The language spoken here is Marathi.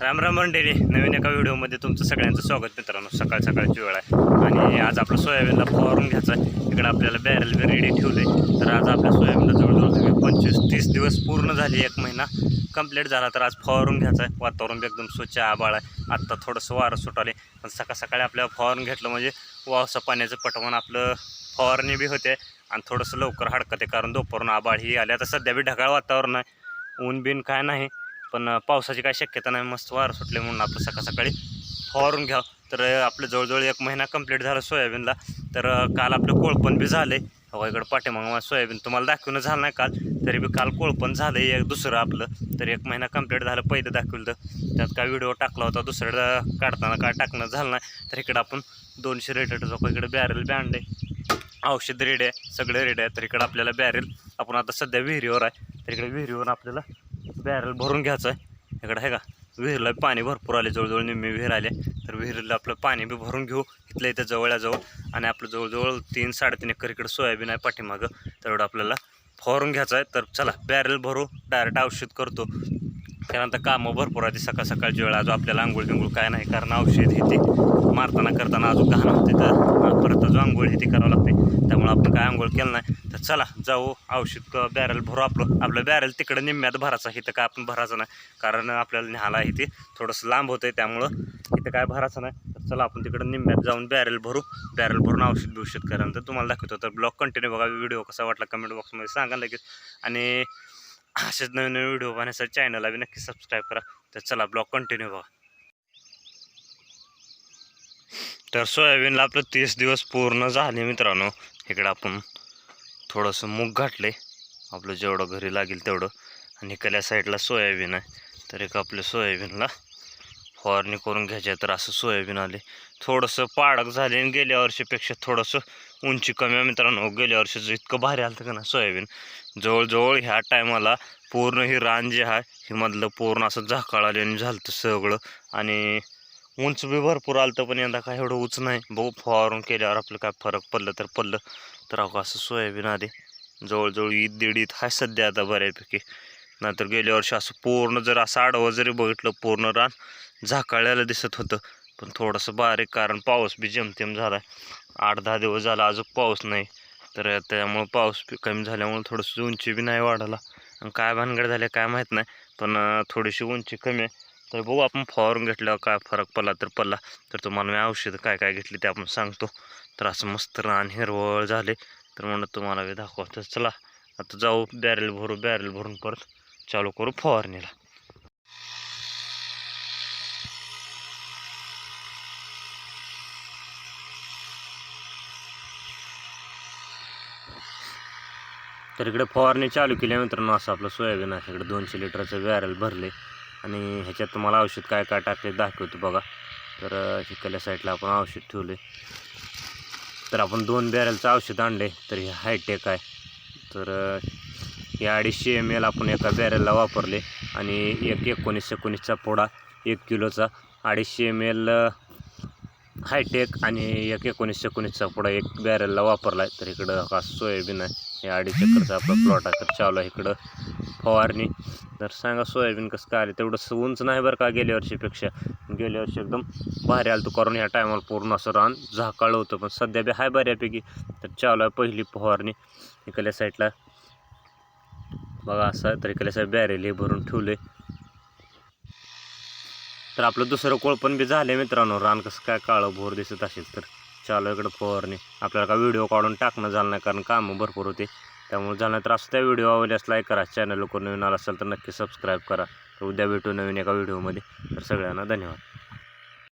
राम राम मंडळी. नवीन एका व्हिडिओमध्ये तुमचं सगळ्यांचं स्वागत मित्रांनो. सकाळ सकाळची वेळ आहे. आणि आज आपलं सोयाबीनला फवारून घ्यायचं आहे. इकडं आपल्याला बॅरल बी रेडी ठेवलं आहे तर आज आपल्या सोयाबीनला जवळजवळ तुम्ही पंचवीस तीस दिवस पूर्ण झाली एक महिना कंप्लीट झाला तर आज फवारून घ्यायचं आहे. वातावरण बी एकदम स्वच्छ आबाळ आहे. आत्ता थोडंसं वारं सुटाले. पण सकाळ सकाळी आपल्याला फवारून घेतलं म्हणजे वावसा पाण्याचं पटवण आपलं फवारणी बी होते. आणि थोडंसं लवकर हडकते कारण दुपारून आबाळ ही आली. आता सध्या बी ढगाळ वातावरण आहे. ऊन बिन काय नाही. पण पावसाची काय शक्यता नाही. मस्त वारं सुटले म्हणून आपलं सकाळ सकाळी फवारून घ्या. तर आपलं जवळजवळ एक महिना कंप्लीट झाला सोयाबीनला. तर काल आपलं कोळपण बी झालं आहे हवा इकडं पाठीमागं सोयाबीन तुम्हाला दाखवणं झालं नाही काल. तरी बी काल कोळपण झालं आहे एक दुसरं आपलं. तर एक महिना कंप्लीट झालं पहिलं दाखवलं तर. त्यात काय व्हिडिओ टाकला होता दुसरं काढताना काय टाकणं झालं नाही. तर इकडं आपण दोनशे रेटेड जाऊ इकडे बॅरेल बी आणले औषध रेडी आहे. सगळे रेडी आहे. तर इकडं आपल्याला बॅरेल आपण आता सध्या विहिरीवर आहे. तर इकडे विहिरीवर आपल्याला बॅरल भरून घ्यायचं आहे. इकडं आहे का? विहिरीला पाणी भरपूर आले जवळजवळ निम्मे विहीर आले तर विहिरीला आपलं पाणी बी भरून घेऊ. इथलं इथं जवळजवळ आणि आपलं जवळजवळ तीन साडेतीन एकर इकडं सोयाबीन आहे पाठीमागं. तेवढं आपल्याला फवारून घ्यायचं आहे. तर चला बॅरल भरू. डायरेक्ट औषध करतो. त्यानंतर कामं भरपूर आहे सकाळ सकाळची वेळ अजून आपल्याला आंघोळ बिंघोळ काय नाही कारण औषध हे ते मारताना करताना अजून घाण होते तर परत अजून आंघोळ हे ते करावं लागते. त्यामुळे आपण काय आंघोळ केलं नाही. तर चला जाऊ औषध बॅरल भरू आपलं. आपलं बॅरल तिकडं निम्म्यात भरायचं इथं काय आपण भरायचं नाही. कारण आपल्याला न्यायला आहे ते थोडंसं लांब होतं आहे त्यामुळं इथं काय भरायचं नाही. तर चला आपण तिकडं निम्म्यात जाऊन बॅरल भरू. बॅरल भरून औषध बिवषध करायला तुम्हाला दाखवतो तर ब्लॉग कंटिन्यू बघा. व्हिडिओ कसा वाटला कमेंट बॉक्समध्ये सांगा लगेच. आणि असेच नवीन नवीन व्हिडिओ पाहण्यासाठी चॅनलला बी नक्की सबस्क्राईब करा. तर चला ब्लॉग कंटिन्यू बघा. तर सोयाबीनला आपलं तीस दिवस पूर्ण झाले मित्रांनो. इकडं आपण थोडंसं मूग घाटले आपलं जेवढं घरी लागेल तेवढं. आणि इकडल्या साईडला सोयाबीन आहे. तर एक आपल्या सोयाबीनला फवारणी करून घ्यायची तर असं सोयाबीन आले. थोडंसं पाडक झाले आणि गेल्या वर्षीपेक्षा थोडंसं उंची कमी आहे मित्रांनो. गेल्या वर्षीचं इतकं भारी आलं का ना सोयाबीन. जवळजवळ ह्या टायमाला पूर्ण ही रान जे आहे हे मधलं पूर्ण असं झाकाळ आणि झालं सगळं. आणि उंच बी भरपूर आलं तर पण यंदा काय एवढं उंच नाही. बघू फवारून केल्यावर आपलं काय फरक पडलं तर पडलं. तर अहो असं सोयाबीन आले. जवळजवळ ईद दीड ईद आहे सध्या आता बऱ्यापैकी. नाहीतर गेल्या वर्षी असं पूर्ण जर असं आडवं जरी बघितलं पूर्ण रान झाकाळ्याला दिसत होतं. पण थोडंसं बारीक कारण पाऊस बी जमतेम झाला आठ दहा दिवस झाला अजून पाऊस नाही. तर त्यामुळं पाऊस बी कमी झाल्यामुळं थोडंसं उंची बी नाही वाढायला. आणि काय भानगड झाले काय माहीत नाही पण थोडीशी उंची कमी आहे. तर बघू आपण फवारून घेतल्यावर काय फरक पडला तर पडला. तर तुम्हाला मी औषधं काय काय घेतली ते आपण सांगतो. तर असं मस्त रान हिरवळ झाले. तर म्हणून तुम्हाला मी दाखवतो. चला आता जाऊ बॅरेल भरू बॅरेल भरून परत. चालू करू फवारणीला. तर इकडे फवारणी चालू केली मित्रांनो. असं आपलं सोयाबीन आहे. इकडे दोनशे लिटरचं बॅरल भरले. आणि ह्याच्यात तुम्हाला औषध काय काय टाकले दाखवतो बघा. तर अं, साईडला आपण औषध ठेवले. तर आपण दोन बॅरलचं औषध आणले. तर हे हायटेक आहे. तर हे अडीचशे एम एल आपण एका बॅरलला वापरले. आणि एक एकोणीस एकोणीसचा पोडा एक किलोचा अडीचशे एम एल हायटेक आणि एक एकोणीस एकोणीसचा पोडा एक बॅरलला वापरला आहे तर इकडं हा सोयाबीन आहे. हे अडीच एकरचा आपला प्लॉट आहे तर चालू आहे इकडं फवारणी. तर सांगा सोयाबीन कसं काय आले? तेवढं उंच नाही बरं का गेल्या वर्षीपेक्षा. गेल्या वर्षी एकदम भारी आलं होतं कारण ह्या टायमाला पूर्ण असं रान झाकाळं होतं. पण सध्या बी हाय बऱ्यापैकी. तर चालू आहे पहिली फवारणी इकडल्या साईडला बघा असं तर इकडल्या साईड बॅरेल हे भरून ठेवले तर आपलं दुसरं कोळपण बी झाले मित्रांनो. रान कसं काय काळं भोर दिसत असेल तर. चालू इकडं फवारणी. आपल्याला का व्हिडिओ काढून टाकणं झालं नाही कारण कामं भरपूर होते. त्यामुळे झालं तर असं त्या व्हिडिओ आवडल्यास लाईक करा. चॅनल नवीन आला असेल तर नक्की सबस्क्राईब करा. तर उद्या भेटू नवीन एका व्हिडिओमध्ये तर सगळ्यांना धन्यवाद.